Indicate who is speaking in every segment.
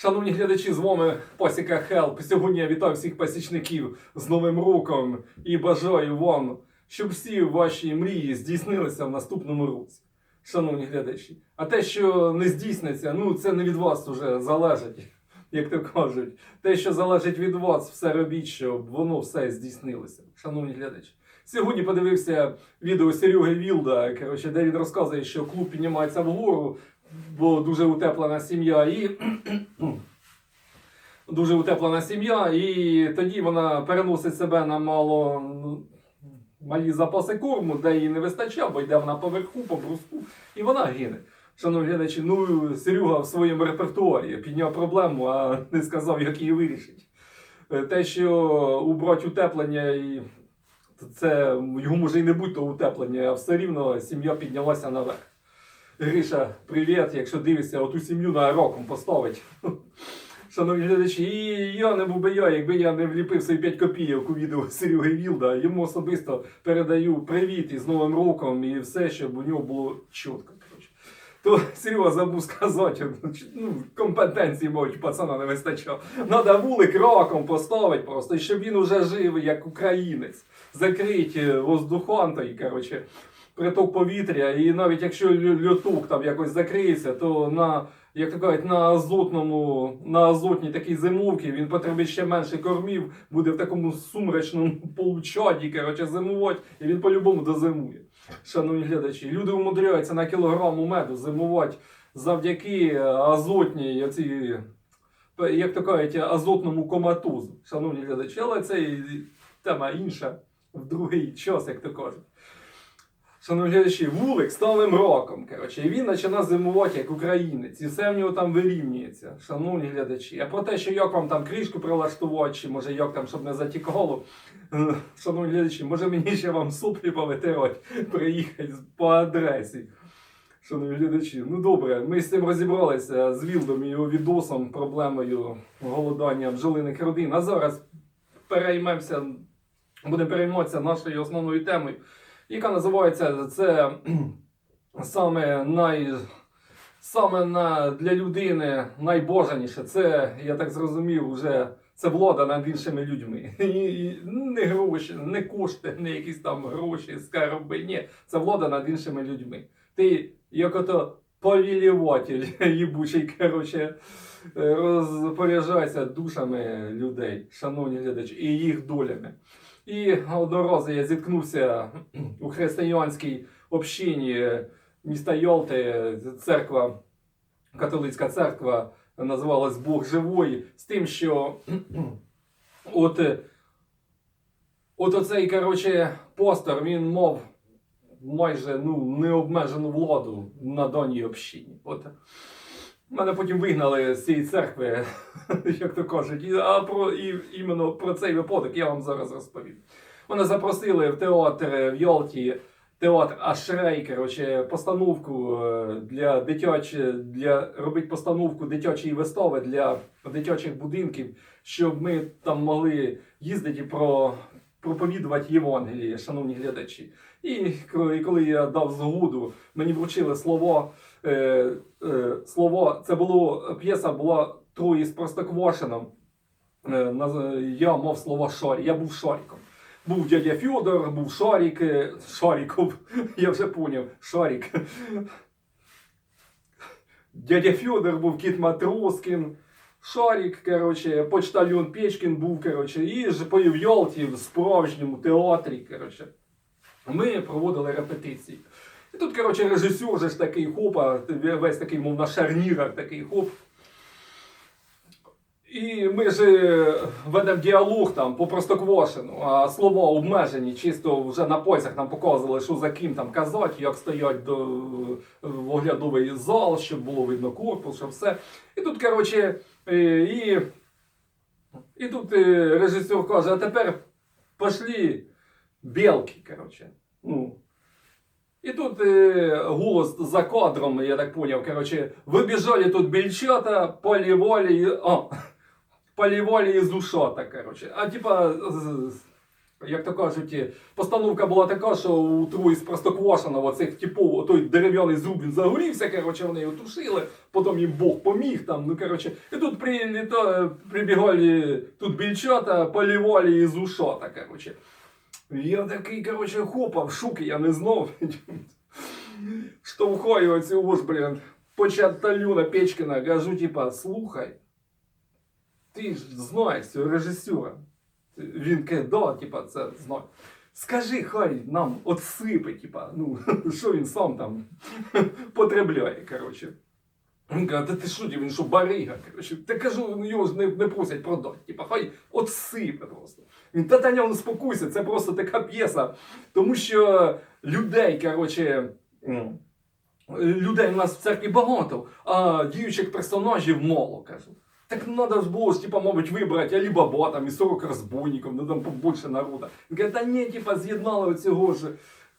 Speaker 1: Шановні глядачі, з вами Пасіка Хелп. Сьогодні я вітаю всіх пасічників з Новим роком і бажаю вам, щоб всі ваші мрії здійснилися в наступному році. Шановні глядачі. А те, що не здійсниться, ну це не від вас вже залежить, як то кажуть. Те, що залежить від вас, все робіть, щоб воно все здійснилося. Шановні глядачі. Сьогодні подивився відео Сереги Вілда, коротше, де він розказує, що клуб піднімається вгору, бо дуже утеплена сім'я, і дуже утеплена сім'я, і тоді вона переносить себе на мало ну, малі запаси корму, де їй не вистачає, бо йде вона поверху, по бруску, і вона гине. Шановні глядачі, ну Серега в своєму репертуарі підняв проблему, а не сказав, як її вирішить. Е, Те, що убрати утеплення і це його може і не бути то утеплення, а все рівно сім'я піднялася наверх. Гриша, привіт, якщо дивишся, оту сім'ю на роком поставить. Шановні глядачі, і я не був би я, якби я не вліпив свої 5 копійок у відео Сереги Вілда. Йому особисто передаю привіт із Новим роком і все, щоб у нього було чітко. То Серега забув сказати, ну, компетенції, мабуть, пацана не вистачало. Надо вулик роком поставити просто, щоб він уже жив як українець. Закрити воздухон той, коротше, приток повітря. І навіть якщо льоток там якось закриється, то на, як то кажуть, на азотному, на азотній такій зимовці він потребує ще менше кормів, буде в такому сумрачному получаді, коротше, зимувати, і він по-любому дозимує. Шановні глядачі, люди умудряються на кілограму меду зимувати завдяки е, азотній, оці, як то кажуть, азотному коматозу. Шановні глядачі, але це тема інша в другий час, як то кажуть. Шановні глядачі, вулик новим роком. Коротше, і він починає зимувати як українець, і все в нього там вирівнюється. Шановні глядачі. А про те, що як вам там кришку прилаштувати, чи може як там, щоб не затікало. е, Шановні глядачі, може мені ще вам суплі повитирати, приїхати по адресі. Шановні глядачі, ну добре, ми з цим розібралися з Вілдом і його відосом, проблемою голодання бджолиних родин. А зараз переймемося, будемо перейматися нашою основною темою, яка називається це саме най. Саме на, для людини найбожаніше, це, я так зрозумів, вже це влада над іншими людьми. І, і не гроші, не кошти, не якісь там гроші, скарби. Ні, це влада над іншими людьми. Ти як ото повіліватель їбучий, коротше, розпоряджайся душами людей, шановні глядачі, і їх долями. І одного разу я зіткнувся у християнській общині міста Йолти, церква, католицька церква називалась Бог живий, з тим, що от, от оцей, коротше, постер, він мав майже ну, необмежену владу на даній общині. От. Мене потім вигнали з цієї церкви, як то кажуть, а про і, іменно про цей випадок я вам зараз розповім. Мене запросили в театр в Йолті, театр Ашрей, коротше, постановку е, для дитячі, для робити постановку дитячої вистави для дитячих будинків, щоб ми там могли їздити про, проповідувати Євангеліє, шановні глядачі. І коли я дав згоду, мені вручили слово. Е, е, слово, це було п'єса була Трої з Простоквашином. Е, я мав слово Шарі. Я був Шаріком. Був дядя Фьодор, був Шарік, е, Шаріков, я вже поняв, Шарік. Дядя Фьодор був кіт Матроскін, Шарік, коротше, почтальон Печкін був, коротше, і ж в Йолті в справжньому театрі, коротше. Ми проводили репетиції. І тут, коротше, режисер же ж такий хопа, весь такий, мов на шарнірах, такий хоп. І ми ж е, ведемо діалог там по простоквашину, а слова обмежені, чисто вже на поясах нам показували, що за ким там казати, як стоять до в оглядовий зал, щоб було видно корпус, що все. І тут, коротше, е, і, і тут е, режисер каже, а тепер пошли білки, коротше. Ну, и тут э, голос за кадром, я так понял, короче, выбежали тут бельчата, поливали, а, поливали из ушата, короче. А типа, як то кажуть, е, постановка була така, що у троє з Простоквашиного цих типов, той дерев'яний зуб він загорівся, коротше, вони його тушили, потім їм Бог поміг там, ну коротше. І тут приліта, прибігали тут більчата, полівали із ушата, коротше. Я такий, коротше, хопа, в шокі, я не знав. Штовхаю оцю ж, блін, початалюна Печкина, кажу, типа, слухай, ти ж знаєш цього режисера. Він каже, да, типа, це знає. Скажи, хай нам отсипе, типа, ну, що він сам там потребляє, коротше. Він каже, та ти що, він що барига, коротше. Та кажу, ну його ж не, не просять продати. Типа, хай отсипе просто. Він та Таня, успокойся, це просто така п'єса. Тому що людей, коротше, людей у нас в церкві багато, а діючих персонажів мало, кажу. Так надо ж було ж, типа, мабуть, вибрати Алібаба там і 40 розбойників, ну там побольше народу. Він каже, та ні, типа, з'єднали оцього ж,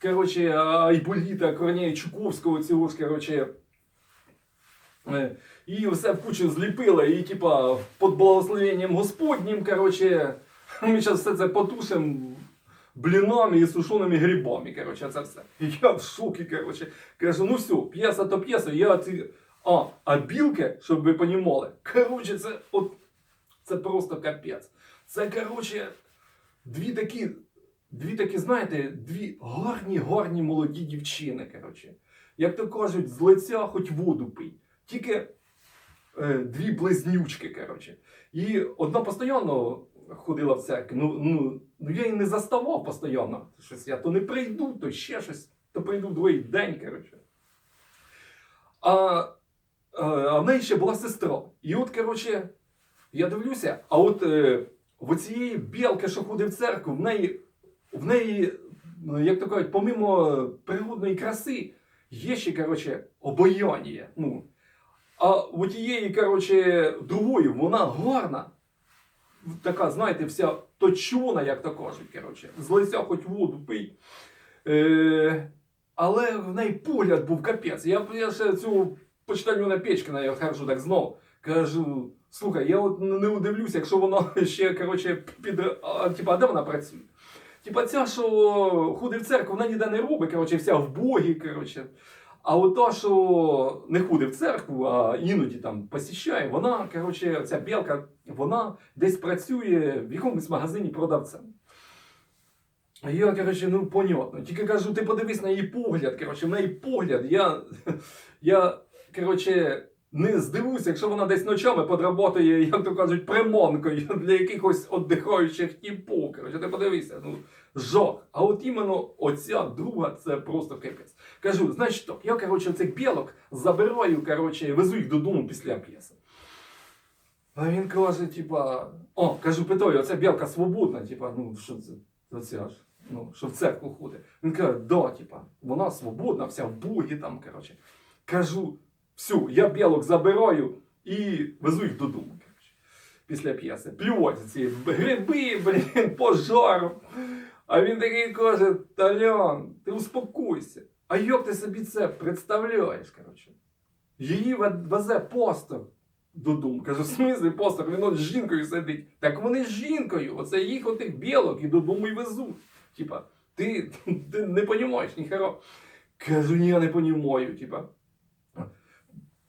Speaker 1: коротше, Айболіта, Корнея Чуковського, цього ж, коротше, Е, І все в кучу зліпили, і типа під благословенням Господнім, коротше, ми зараз все це потушимо блінами і сушеними грибами, коротше, це все. Я в шокі, коротше. Кажу, ну все, п'єса то п'єса, я ці. А, а білки, щоб ви понімали, коротше, це от це просто капець. Це, коротше, дві такі, дві такі, знаєте, дві гарні, гарні молоді дівчини, коротше. Як то кажуть, з лиця хоч воду пий. Тільки е, дві близнючки, коротше. І одна постійно ходила в церкву. Ну, ну, ну я її не заставав постійно. Щось я то не прийду, то ще щось, то прийду в другий день, коротше. А, а, а в неї ще була сестра. І от, коротше, я дивлюся, а от е, в цієї білки, що ходить в церкву, в неї, в неї, ну, як то кажуть, помимо природної краси, є ще, коротше, обаяння. Ну, а у тієї, коротше, другої, вона гарна. Така, знаєте, вся точона, як то кажуть, коротше. З лиця хоч воду пий. Е, але в неї погляд був капець. Я, я ще цю почтальню на Печкина, я кажу так знов. Кажу, слухай, я от не удивлюся, якщо вона ще, коротше, під. А, типа, а де вона працює? Типа ця, що ходить в церкву, вона ніде не робить, коротше, вся в Богі, коротше. А от та, що не ходить в церкву, а іноді там посіщає, вона, коротше, ця білка, вона десь працює в якомусь магазині продавцем. А Я, коротше, ну понятно. Тільки кажу, ти подивись на її погляд. Коротше, в неї погляд. Я, я коротше, не здивуюся, якщо вона десь ночами подработає, як то кажуть, примонкою для якихось віддихаючих типів. Коротше, ти подивися, ну, жах. А от іменно оця друга, це просто капець. Кажу, значить так, я, коротше, цих білок забираю, коротше, везу їх додому після п'єси. А він каже, типа, о, кажу, питаю, оця білка свободна, типа, ну, що це, оця ж, ну, що в церкву ходить. Він каже, да, типа, вона свободна, вся в Богі там, коротше. Кажу, все, я білок забираю і везу їх додому, після п'єси. Плювать ці гриби, блін, пожар. А він такий каже, Талян, ти успокойся. А як ти собі це представляєш, коротше? Її везе постер додому. Кажу, в смислі постер, він от з жінкою сидить. Так вони з жінкою, оце їх отих білок і додому й везуть. Типа, ти, ти не розумієш, ніхера. Кажу, ні, я не розумію, типа.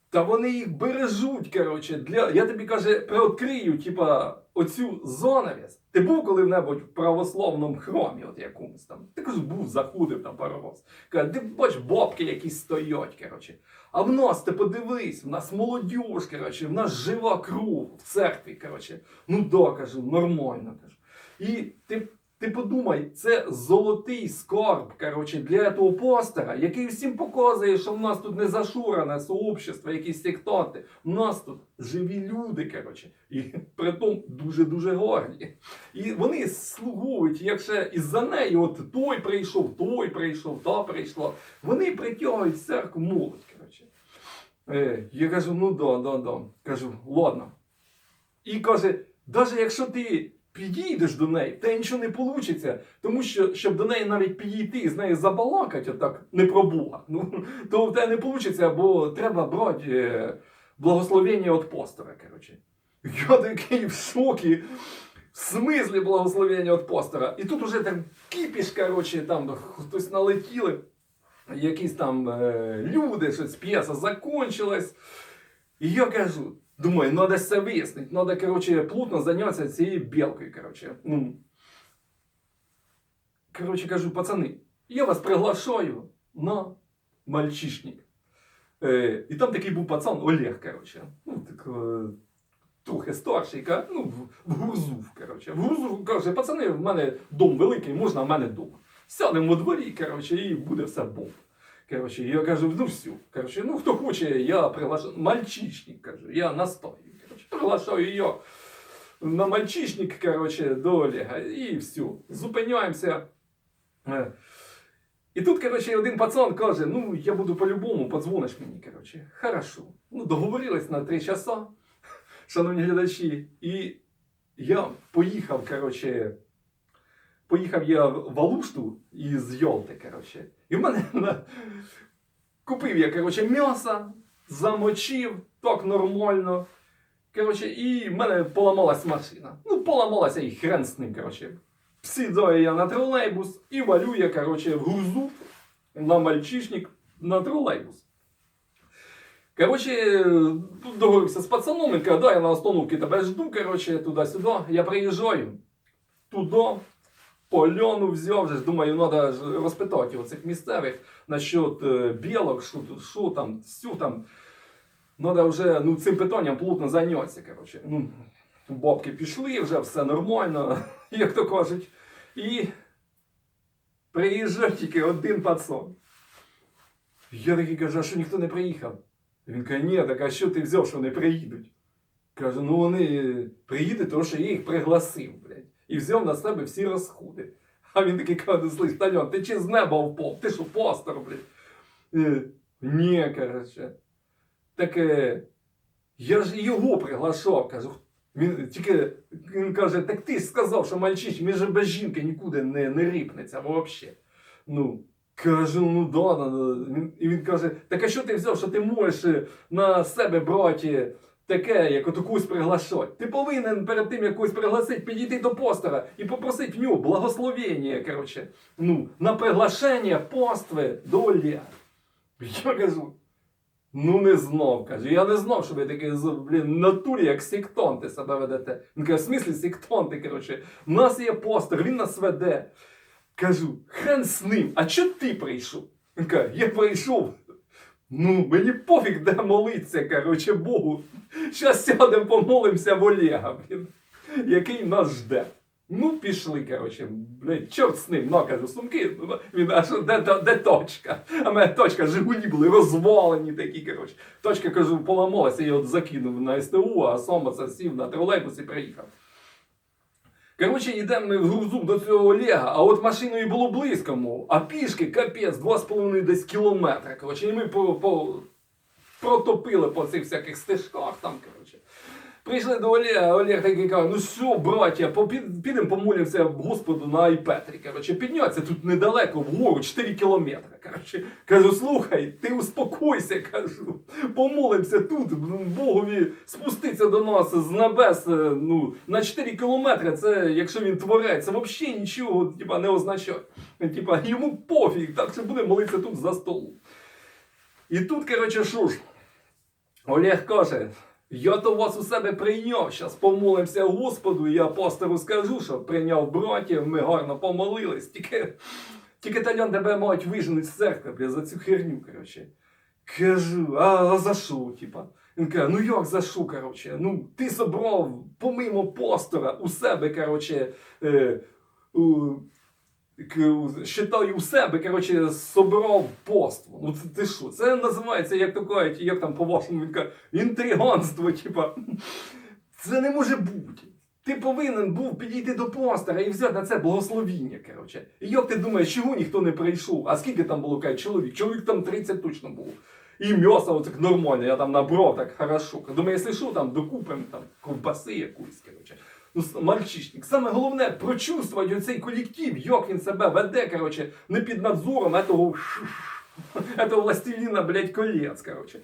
Speaker 1: Та вони їх бережуть, коротше, для. Я тобі каже, приоткрию, типа, оцю занавіс. Ти був коли-небудь в православному хромі, от якомусь там. Ти кажу, був, заходив там пару раз. Каже, ти бач, бабки якісь стоять, коротше. А в нас ти подивись, в нас молодіж, коротше, в нас жива кров в церкві, коротше. Ну да, кажу, нормально кажу. І ти, ти подумай, це золотий скарб, коротше, для того постера, який всім показує, що в нас тут не зашурене сообщество, якісь сектанти. У нас тут живі люди, коротше, і притом дуже-дуже гарні. І вони слугують, як ще із-за неї, от той прийшов, той прийшов, та прийшла. Вони притягують в церкву молодь, коротше. Е, я кажу, ну да, да, да. Кажу, ладно. І каже, навіть якщо ти підійдеш до неї, тебе нічого не вийде, тому що, щоб до неї навіть підійти і з нею забалакати, отак, не про Бога, ну, то в тебе не вийде, бо треба брати е, благословення від постера, коротше. Я такий в шокі. в смислі благословення від постера. І тут уже там кіпіш, коротше, там хтось налетіли, якісь там е, люди, щось п'єса закончилась. І я кажу, думаю, треба все вияснити, треба, коротше, плотно зайнятися цією білкою, коротше. Ну, коротше, кажу, пацани, я вас приглашаю на мальчишник. Е, і там такий був пацан Олег, коротше. Ну, так, е, трохи старший, ну, в, в Гурзув, коротше. В Гурзув каже, пацани, в мене дом великий, можна в мене дом. Сядемо у дворі, коротше, і буде все бомба. Коротше, я кажу, ну все. Коротше, ну хто хоче, я приглашаю. Мальчишник, кажу, я настаю. Коротше, приглашаю я на мальчишник, коротше, до Олега. І все. Зупиняємося. Е, І тут, коротше, один пацан каже: ну, я буду по-любому, подзвониш мені, коротше. Хорошо. Ну, договорились на три часа, шановні глядачі. І я поїхав, коротше, поїхав я в Алушту із Йолти, коротше. І в мене купив я, коротше, м'ясо, замочив, так нормально. Коротше, і в мене поламалась машина. Ну, поламалася і хрен з ним, коротше. Сідаю я на тролейбус і валю я, коротше, в грузу на мальчишник на тролейбус. Тут договорився з пацаном, він каже, да, я на остановці тебе жду, коротше, туди-сюди. Я приїжджаю туди, польону взяв, думаю, треба розпитати у цих місцевих насчет е, білок, що там, всю там. Треба вже ну, цим питанням плотно зайнятися. Коротше. Ну, бабки пішли, вже все нормально, як то кажуть. І приїжджав тільки один пацан. Я такий кажу, а що ніхто не приїхав? Він каже, ні, так а що ти взяв, що не приїдуть? Кажу, ну вони приїдуть, тому що я їх пригласив. І взяв на себе всі розходи. А він такий каже, слиш, Таньон, ти чи з неба впав? Ти що, пастор, блядь? Ні, коротше. Так е, я ж його приглашав, кажу. Він тільки він каже, так ти сказав, що мальчиш, він же без жінки нікуди не, не рипнеться взагалі. Ну, кажу, ну да, да, да. Він, і він каже, так а що ти взяв, що ти можеш е, на себе брати таке, як от когось приглашати? Ти повинен перед тим, як когось пригласити, підійти до постера і попросити в нього благословення, коротше, ну, на приглашення постви до Олега. Я кажу, Ну не знав, каже. Я не знав, що ви такі з- блін, натурі, як сектанти себе ведете. Він каже, в смислі сектанти, коротше. У нас є постер, він нас веде. Кажу, хрен з ним, а чого ти прийшов? Він каже, я прийшов. Ну, мені пофіг, де молитися, коротше, Богу. Щас сядемо, помолимося в Олега, блін, який нас жде. Ну, пішли, коротше, блядь, чорт з ним, ну, кажу, сумки, він, а що, де, де, де точка? А мене точка, Жигулі були розвалені такі, коротше. Точка, кажу, поламалася, я от закинув на СТУ, а сам оце сів на тролейбус і приїхав. Коротше, йдемо ми в грузу до цього Олега, а от машиною було близько, мов, а пішки капець, 2,5 десь кілометри. Коротше, і ми по, по, протопили по цих всяких стежках там, коротше. Прийшли до Олега, Олег такий каже, ну що, браття, підемо помолимося Господу на Айпетрі. Коротше, підняться тут недалеко, вгору, 4 кілометри. Коротше, кажу, слухай, ти успокойся, кажу. Помолимося тут, Богові спуститься до нас з небес е, ну, на 4 кілометри. Це, якщо він творець, взагалі нічого типа, не означає. Типа, йому пофіг, так що буде молитися тут за столом. І тут, коротше, що ж, Олег каже, я то вас у себе прийняв, зараз помолимося Господу, і я пастору скажу, що прийняв братів, ми гарно помолились. Тільки, тільки Талян тебе мають виженуть з церкви, бля, за цю херню, коротше. Кажу, а, а за що, типа? Він каже, ну як за що, коротше? Ну, ти собрав помимо пастора у себе, коротше, е, у, считаю у себе, коротше, собрав поство. Ну це ти що? Це називається, як то кажуть, як там по-вашому він каже, інтриганство, типа. Це не може бути. Ти повинен був підійти до постера і взяти на це благословіння, коротше. І як ти думаєш, чого ніхто не прийшов? А скільки там було каже, чоловік? Чоловік там 30 точно було. І м'ясо оцих нормально, я там набрав так хорошо. Думаю, якщо що, там докупимо там ковбаси якоїсь, коротше. Ну, мальчишник. Саме головне прочувствувати оцей колектив, як він себе веде, коротше, не під надзором этого, этого властеліна, блядь, колец, коротше.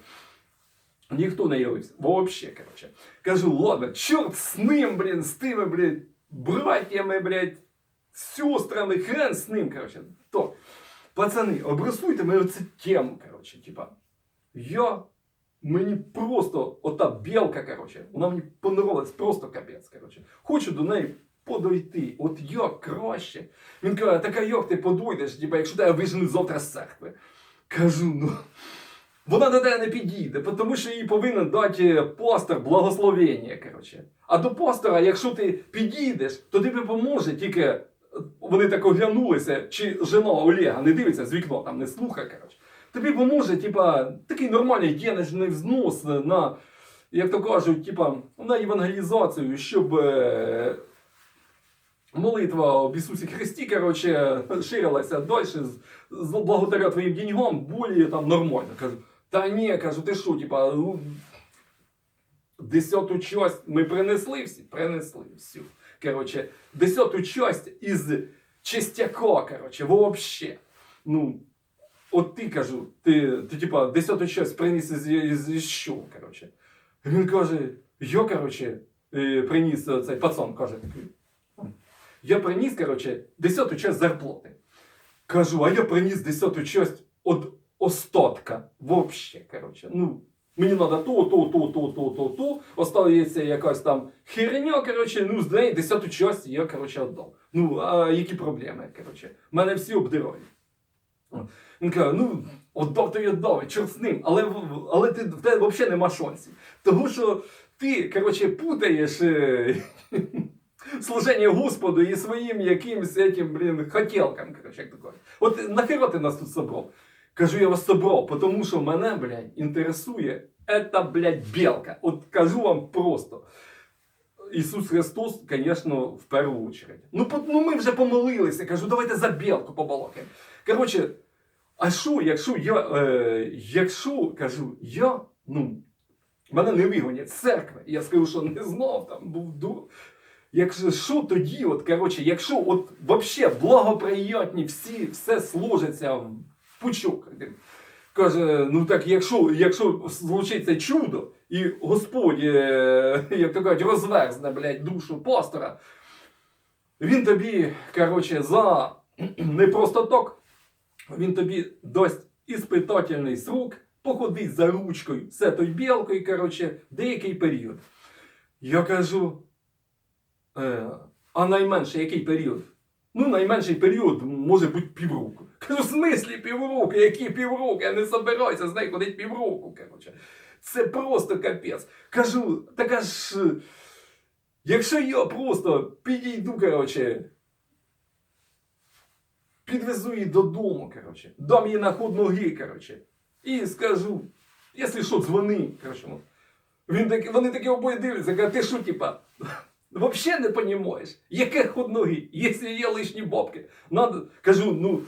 Speaker 1: Ніхто не явився. Вообще, коротше. Кажу, ладно, чорт з ним, блін, з тими, блядь, братьями, блядь, сестрами, хрен з ним, короче. То, пацани, обрисуйте мені оцю тему, короче, типа. Я, мені просто, ота білка, короче, вона мені понравилась просто капець, короче. Хочу до неї подойти. От як краще. Він каже, така як ти подойдеш, типа, якщо тебе виженуть завтра з церкви. Кажу, ну. Вона до тебе не підійде, тому що їй повинен дати постер благословення. Коротше. А до постера, якщо ти підійдеш, то тобі поможе тільки. Вони так оглянулися, чи жена Олега не дивиться з вікна, там не слухає. Коротше. Тобі поможе, типа, такий нормальний денежний взнос на, як то кажуть, типа, на евангелізацію, щоб е, молитва об Ісусі Христі, коротше, ширилася далі благодаря твоїм деньгам, более там нормально. Кажу, та ні, кажу, ти що, типа, ну, десяту часть ми принесли всі? Принесли всю. Коротше, десяту часть із чистяка, коротше, вообще. Ну, от ти кажу, ти, ти типа, десяту часть приніс із, із, із що, коротше. Він каже, я, коротше, е, приніс е, цей пацан, каже. Я приніс, коротше, десяту часть зарплати. Кажу, а я приніс десяту часть от остатка. Вообще, коротше. Ну, мені треба то, то, то, то, то, то, то. Остається якась там херня, коротше, ну, з неї десяту часть я, коротше, віддав. Ну, а які проблеми, коротше? Мене всі обдирають. Він каже, ну, віддав то й віддав, чорт з ним, але, але ти, в тебе взагалі нема шансів. Тому що ти, коротше, путаєш е, служення Господу і своїм якимсь этим, блін, хотілкам, коротше, як кажуть. От нахера ти нас тут собрав? Кажу, я вас собрав, тому що мене, блядь, інтересує ета, блядь, білка. От кажу вам просто. Ісус Христос, звісно, в першу чергу. Ну, ну ми вже помолилися. Кажу, давайте за білку побалакаємо. Коротше, а що, якщо я, е, якщо, кажу, я, ну, мене не вигонять з церкви. Я скажу, що не знав, там був дур. Якщо що тоді, от, коротше, якщо от вообще благоприятні всі, все сложиться в пучок. Каже, ну так, якщо, якщо случиться чудо, і Господь, е, як то кажуть, розверзне, блядь, душу пастора, він тобі, коротше, за не просто так, він тобі дасть іспитательний срок, походить за ручкою, все той білкою, коротше, деякий період. Я кажу, е, а найменше який період? Ну, найменший період може бути півроку. Кажу, в смислі півроку? Які півроку? Я не собираюся з нею ходити півроку, коротше. Це просто капець. Кажу, така ж. е, Якщо я просто підійду, коротше, підвезу її додому, коротше, дам їй на ход ноги, коротше, і скажу, якщо що, дзвони, коротше. Він так, вони такі обоє дивляться, кажуть, ти що, типа, Вообще не розумієш, яке ход ноги, якщо є лишні бабки. Надо, кажу, ну,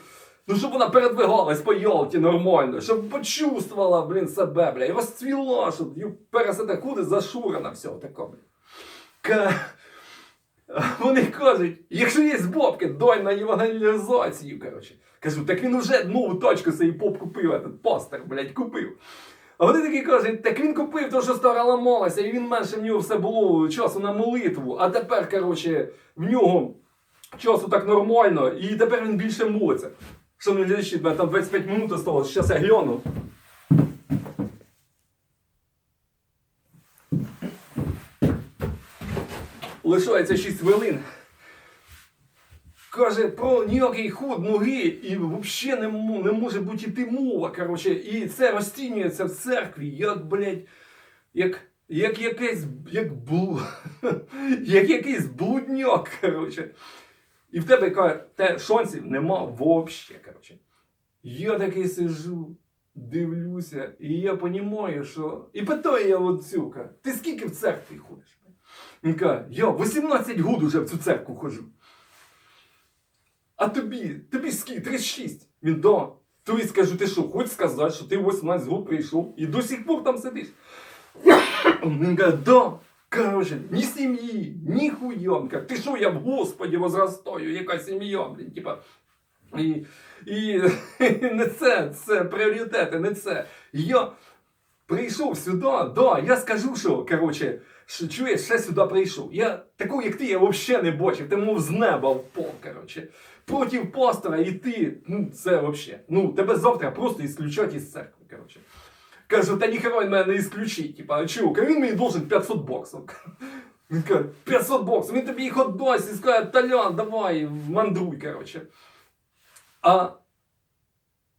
Speaker 1: ну щоб вона передвигалась по Ялті нормально, щоб почувствувала, блін, себе, бля, і розцвіла, щоб її пересаде куди зашурена все таке, бля. Ка... Вони кажуть, якщо є бабки, дай на евангелізацію, коротше. Кажу, так він уже нову тачку собі поп купив, этот пастор, блядь, купив. А вони такі кажуть, так він купив, то що стара ламалася, і він менше в нього все було часу на молитву. А тепер, коротше, в нього часу так нормально, і тепер він більше молиться. Шановні глядачі, там 25 минут осталось, зараз я гляну. Лишається 6 хвилин. Каже, про ніякий ход ноги і взагалі не, не може бути йти мова. Коротше, і це розцінюється в церкві, як, блядь, як, як якийсь, як, блу, як якийсь блудняк, коротше. І в тебе каже, те шансів нема взагалі, коротше. Я такий сижу, дивлюся, і я розумію, що. І питаю я каже, ти скільки в церкві ходиш? Він каже, я 18 років уже в цю церкву ходжу. А тобі, тобі скільки? 36. Він да. Тобі скажу, ти що, хочеш сказати, що ти 18 років прийшов і до сих пор там сидиш? Він каже, да. Короче, ні сім'ї, ні каже, ти що, я в Господі возрастаю, яка сім'я, блін, типа. І, і не це, це пріоритети, не це. Я прийшов сюди, да, я скажу, що, короче, що чуєш, ще сюди прийшов. Я такого, як ти, я взагалі не бачив. Ти мов з неба впав, коротше. Проти пастора і ти, ну це взагалі. Ну, тебе завтра просто ісключать із церкви, коротше. Кажу, та ніхера він мене не ісключить. Типа, а? Кажу, він мені должен 500 баксів. Він каже, 500 баксів, він тобі їх отдасть і скаже, Талян, давай, мандруй, коротше. А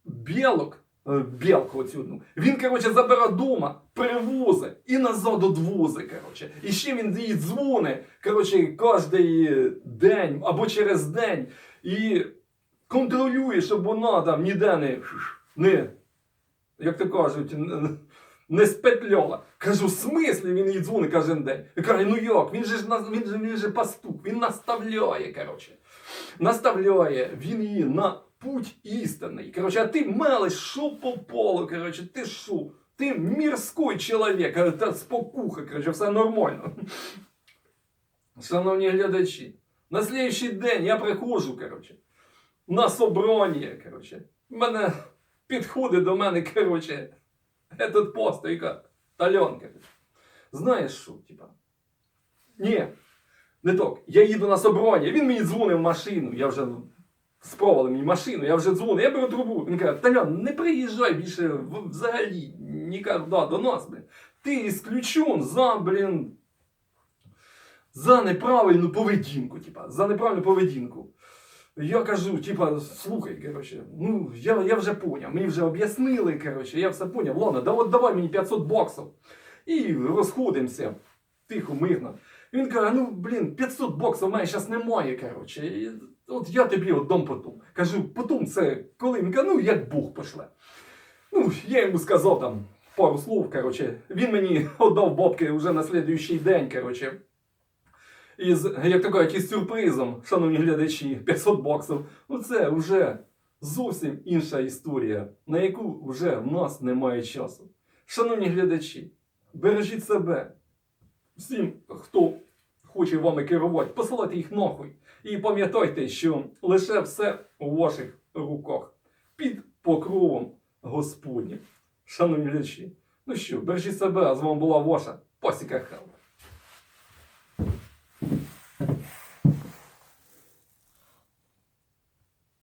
Speaker 1: білок, е, білку оцю одну, він, коротше, забере дома, перевозить і назад одвозить, коротше. І ще він їй дзвонить, коротше, кожен день або через день і контролює, щоб вона там ніде не, не як то кажуть, не- спетляла. Кажу, в смислі він їй дзвонить кожен день. Я кажу, ну як, він же ж він же, він же пастух, він наставляє, коротше. Наставляє він її на путь істинний. Коротше, а ти мелиш, що по полу, коротше, ти що? Ти мірський чоловік, та спокуха, коротше, все нормально. Шановні глядачі, на слідчий день я приходжу, коротше, на собрання, коротше. Мене підходить до мене, коротше, этот пост, яка Тальон. Знаєш що, типа? Ні, не так. Я їду на собрання, він мені дзвонив в машину, я вже спробували мені машину, я вже дзвоню, я беру трубу. Він каже, Талян, не приїжджай більше взагалі ніколи до нас, блін. Ти ісключен за, блін, за неправильну поведінку, типа, за неправильну поведінку. Я кажу, типа, слухай, короче, ну я, я вже поняв, мені вже об'яснили, короче, я все поняв. Ладно, да, от давай мені 500 баксів. І розходимося. Тихо, мирно. Він каже, ну блін, 500 баксів в мене зараз немає, короче. І От я тобі отдам потом. Кажу, потом це коли? Він каже, ну як Бог пошле. Ну, я йому сказав там пару слов, короче. Він мені віддав бабки вже на слідуючий день, короче. Із, як то кажуть, із сюрпризом, шановні глядачі, 500 баксів. Ну це вже зовсім інша історія, на яку вже в нас немає часу. Шановні глядачі, бережіть себе. Всім, хто хоче вами керувати, посилайте їх нахуй. І пам'ятайте, що лише все у ваших руках під покровом Господнім. Шановні глядачі, ну що, бережіть себе, а з вами була ваша Пасіка Хелл.